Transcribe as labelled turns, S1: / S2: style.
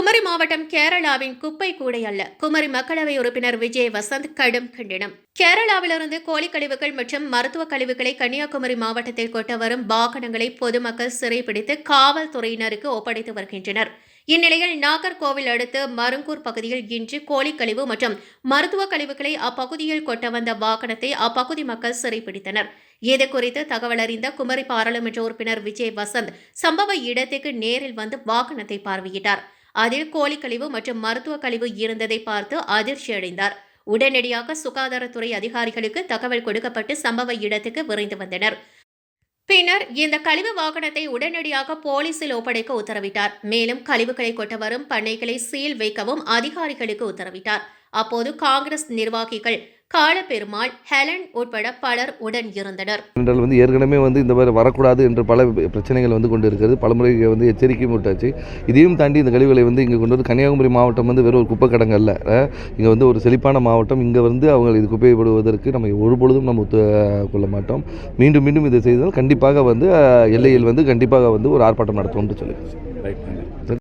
S1: குமரி மாவட்டம் கேரளாவின் குப்பை கூடை அல்ல. குமரி மக்களவை உறுப்பினர் விஜய் வசந்த் கடும் கண்டனம். கேரளாவிலிருந்து கோழி கழிவுகள் மற்றும் மருத்துவ கழிவுகளை கன்னியாகுமரி மாவட்டத்தில் கொட்ட வரும் வாகனங்களை பொதுமக்கள் சிறைப்பிடித்து காவல்துறையினருக்கு ஒப்படைத்து வருகின்றனர். இந்நிலையில் நாகர்கோவில் அடுத்து மருங்கூர் பகுதியில் இன்று கோழி கழிவு மற்றும் மருத்துவ கழிவுகளை அப்பகுதியில் கொட்ட வந்த வாகனத்தை அப்பகுதி மக்கள் சிறைப்பிடித்தனர் இது குறித்து தகவல் அறிந்த குமரி பாராளுமன்ற உறுப்பினர் விஜய் வசந்த் சம்பவ இடத்துக்கு நேரில் வந்து வாகனத்தை பார்வையிட்டார். அதில் கோழி கழிவு மற்றும் மருத்துவ கழிவு இருந்ததை பார்த்து அதிர்ச்சி அடைந்தார் உடனடியாக சுகாதாரத்துறை அதிகாரிகளுக்கு தகவல் கொடுக்கப்பட்டு சம்பவ இடத்துக்கு விரைந்து வந்தனர். பின்னர் இந்த கழிவு வாகனத்தை உடனடியாக போலீசில் ஒப்படைக்க உத்தரவிட்டார். மேலும் கழிவுகளை கொட்ட வரும் பண்ணைகளை சீல் வைக்கவும் அதிகாரிகளுக்கு உத்தரவிட்டார். அப்போது காங்கிரஸ் நிர்வாகிகள் காலப்பெருமாள் ஹெலன் உட்பட பலர் உடன் இருந்தனர்.
S2: என்றால் வந்து ஏற்கனவே வந்து இந்த மாதிரி வரக்கூடாது என்ற பல பிரச்சனைகள் வந்து கொண்டு இருக்கிறது பலமுறை வந்து எச்சரிக்கையும் விட்டாச்சு. இதையும் தாண்டி இந்த கழிவுகளை வந்து இங்கே கொண்டு வந்து கன்னியாகுமரி மாவட்டம் வந்து வெறும் ஒரு குப்பை கடங்கு அல்ல இங்கே வந்து ஒரு செழிப்பான மாவட்டம். இங்கே வந்து அவங்க இது குப்பைப்படுவதற்கு நம்ம ஒரு பொழுதும் நம்ம ஒத்து கொள்ள மாட்டோம். மீண்டும் மீண்டும் இதை செய்தால் கண்டிப்பாக வந்து எல்லையில் வந்து கண்டிப்பாக வந்து ஒரு ஆர்ப்பாட்டம் நடத்துவோம்னு சொல்லி
S3: ரைட்